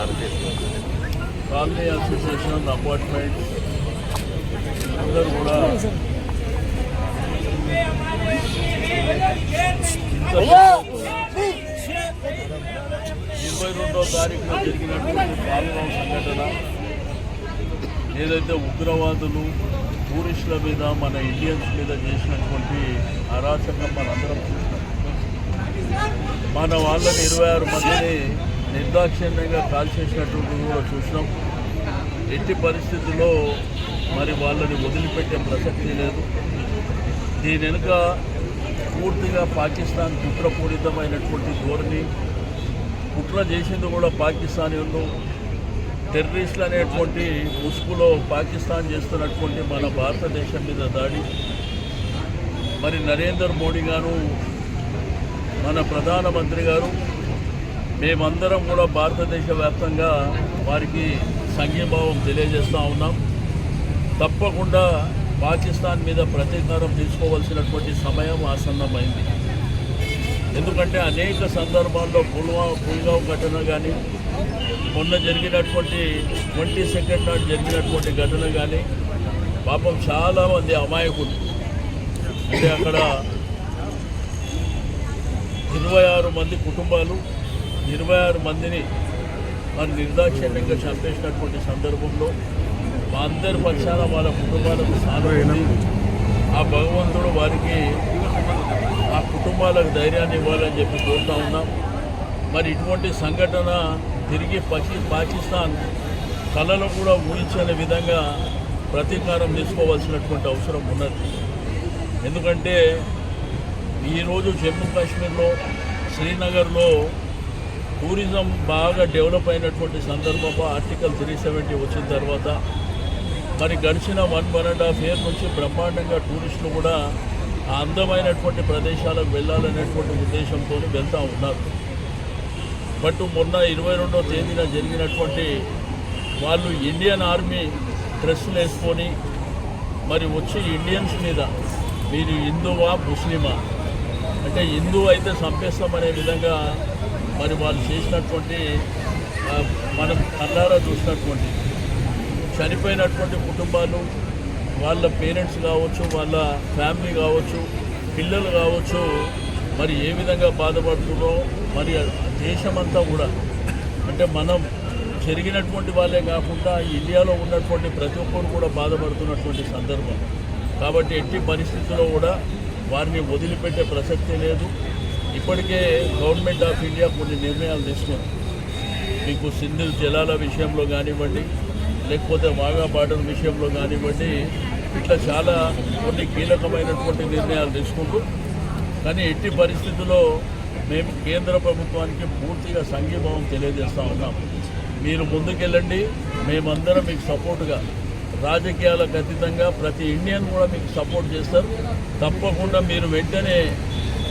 Colony association apartment అందరూ కూడా ఇరవై రెండో తారీఖున జరిగినటువంటి పాల్గొన సంఘటన ఏదైతే ఉగ్రవాదులు టూరిస్టుల మీద మన ఇండియన్స్ మీద చేసినటువంటి అరాచకం మనందరం చూసినాం మన వాళ్ళని ఇరవై ఆరు మందిని నిర్దాక్షిణ్యంగా కాల్చేసినటువంటి కూడా చూసినాం. ఎట్టి పరిస్థితుల్లో మరి వాళ్ళని వదిలిపెట్టే ప్రసక్తి లేదు. దీని వెనుక పూర్తిగా పాకిస్తాన్ కుట్రపూరితమైనటువంటి ధోరణి. కుట్ర చేసింది కూడా పాకిస్తానీలు టెర్రరిస్టులు అనేటువంటి ముసుగులో పాకిస్తాన్ చేస్తున్నటువంటి మన భారతదేశం మీద దాడి. మరి నరేంద్ర మోడీ గారు మన ప్రధానమంత్రి గారు మేమందరం కూడా భారతదేశ వ్యాప్తంగా వారికి సంఘీభావం తెలియజేస్తూ ఉన్నాం. తప్పకుండా పాకిస్తాన్ మీద ప్రతీకారం తీసుకోవాల్సినటువంటి సమయం ఆసన్నమైంది. ఎందుకంటే అనేక సందర్భాల్లో పుల్వా పుల్గావ్ ఘటన కానీ మొన్న జరిగినటువంటి ట్వంటీ సెకండ్ నాడు జరిగినటువంటి ఘటన కానీ పాపం చాలామంది అమాయకులు. అంటే అక్కడ ఇరవై ఆరు మంది కుటుంబాలు ఇరవై ఆరు మందిని మరి నిర్దాక్షిణ్యంగా చంపేసినటువంటి సందర్భంలో మా అందరి పక్షాన వాళ్ళ కుటుంబాలకు సానుభూతి. ఆ భగవంతుడు వారికి ఆ కుటుంబాలకు ధైర్యాన్ని ఇవ్వాలని చెప్పి కోరుతా ఉన్నాం. మరి ఇటువంటి సంఘటన తిరిగి పకి పాకిస్తాన్ కళలో కూడా ఊహించని విధంగా ప్రతీకారం తీసుకోవాల్సినటువంటి అవసరం ఉన్నది. ఎందుకంటే ఈరోజు జమ్మూ కాశ్మీర్లో శ్రీనగర్లో టూరిజం బాగా డెవలప్ అయినటువంటి సందర్భంలో ఆర్టికల్ త్రీ సెవెంటీ వచ్చిన తర్వాత మరి గడిచిన one one and half year నుంచి బ్రహ్మాండంగా టూరిస్టులు కూడా అందమైనటువంటి ప్రదేశాలకు వెళ్ళాలనేటువంటి ఉద్దేశంతో వెళ్తూ ఉన్నారు. బట్ మొన్న ఇరవై రెండో తేదీన జరిగినటువంటి వాళ్ళు ఇండియన్ ఆర్మీ డ్రెస్సులు వేసుకొని మరి వచ్చి ఇండియన్స్ మీద మీరు హిందువా ముస్లిమా? అంటే హిందూ అయితే సంపేస్తామనే విధంగా మరి వాళ్ళు చేసినటువంటి మనం కన్నారా చూసినటువంటి చనిపోయినటువంటి కుటుంబాలు వాళ్ళ పేరెంట్స్ కావచ్చు వాళ్ళ ఫ్యామిలీ కావచ్చు పిల్లలు కావచ్చు మరి ఏ విధంగా బాధపడుతున్నారో మరి దేశమంతా కూడా. అంటే మనం జరిగినటువంటి వాళ్ళే కాకుండా ఇండియాలో ఉన్నటువంటి ప్రతి ఒక్కరు కూడా బాధపడుతున్నటువంటి సందర్భం. కాబట్టి ఎట్టి పరిస్థితుల్లో కూడా వారిని వదిలిపెట్టే ప్రసక్తి లేదు. ఇప్పటికే గవర్నమెంట్ ఆఫ్ ఇండియా కొన్ని నిర్ణయాలు తీసుకుంది మీకు సింధు జలాల విషయంలో కానివ్వండి లేకపోతే వాగా బార్డర్ విషయంలో కానివ్వండి ఇట్లా చాలా కొన్ని కీలకమైనటువంటి నిర్ణయాలు తీసుకుంటూ కానీ ఎట్టి పరిస్థితుల్లో మేము కేంద్ర ప్రభుత్వానికి పూర్తిగా సంఘీభావం తెలియజేస్తూ ఉన్నాం. మీరు ముందుకెళ్ళండి మేమందరం మీకు సపోర్టుగా రాజకీయాలకు అతీతంగా ప్రతి ఇండియన్ కూడా మీకు సపోర్ట్ చేస్తారు. తప్పకుండా మీరు వెంటనే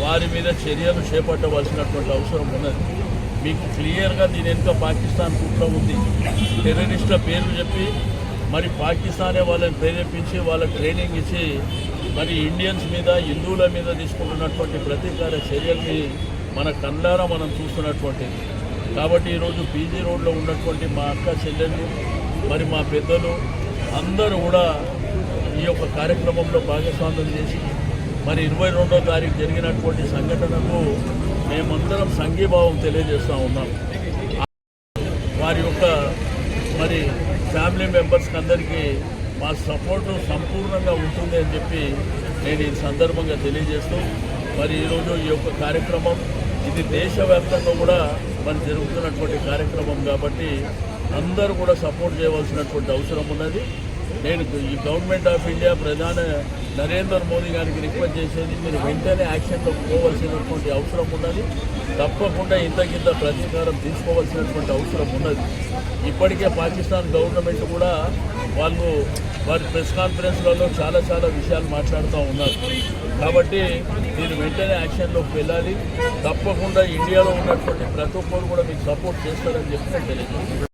వారి మీద చర్యలు చేపట్టవలసినటువంటి అవసరం ఉన్నది. మీకు క్లియర్గా దీని వెనుక పాకిస్తాన్ కుట్ర ఉంది. టెర్రరిస్టుల పేర్లు చెప్పి మరి పాకిస్తానే వాళ్ళని ప్రేరేపించి వాళ్ళకి ట్రైనింగ్ ఇచ్చి మరి ఇండియన్స్ మీద హిందువుల మీద తీసుకుంటున్నటువంటి ప్రతీకార చర్యల్ని మన కళ్ళారా మనం చూస్తున్నటువంటిది. కాబట్టి ఈరోజు పీజీ రోడ్లో ఉన్నటువంటి మా అక్క చెల్లెళ్ళు మరి మా పెద్దలు అందరూ కూడా ఈ యొక్క కార్యక్రమంలో భాగస్వామ్యం చేసి మరి ఇరవై రెండో తారీఖు జరిగినటువంటి సంఘటనకు మేమందరం సంఘీభావం తెలియజేస్తూ ఉన్నాం. వారి యొక్క మరి ఫ్యామిలీ మెంబర్స్కి అందరికీ మా సపోర్టు సంపూర్ణంగా ఉంటుంది అని చెప్పి నేను ఈ సందర్భంగా తెలియజేస్తూ మరి ఈరోజు ఈ యొక్క కార్యక్రమం ఇది దేశవ్యాప్తంగా కూడా మరి జరుగుతున్నటువంటి కార్యక్రమం కాబట్టి అందరూ కూడా సపోర్ట్ చేయవలసినటువంటి అవసరం ఉన్నది. నేను ఈ గవర్నమెంట్ ఆఫ్ ఇండియా ప్రధాన నరేంద్ర మోదీ గారికి రిక్వెస్ట్ చేసేది మీరు వెంటనే యాక్షన్లో పోవలసినటువంటి అవసరం ఉన్నది. తప్పకుండా ఇంతకింత ప్రతీకారం తీసుకోవాల్సినటువంటి అవసరం ఉన్నది. ఇప్పటికే పాకిస్తాన్ గవర్నమెంట్ కూడా వాళ్ళు వారి ప్రెస్ కాన్ఫరెన్స్లలో చాలా చాలా విషయాలు మాట్లాడుతూ ఉన్నారు. కాబట్టి మీరు వెంటనే యాక్షన్లోకి వెళ్ళాలి. తప్పకుండా ఇండియాలో ఉన్నటువంటి ప్రతి ఒక్కరు కూడా మీకు సపోర్ట్ చేస్తారని చెప్పి నేను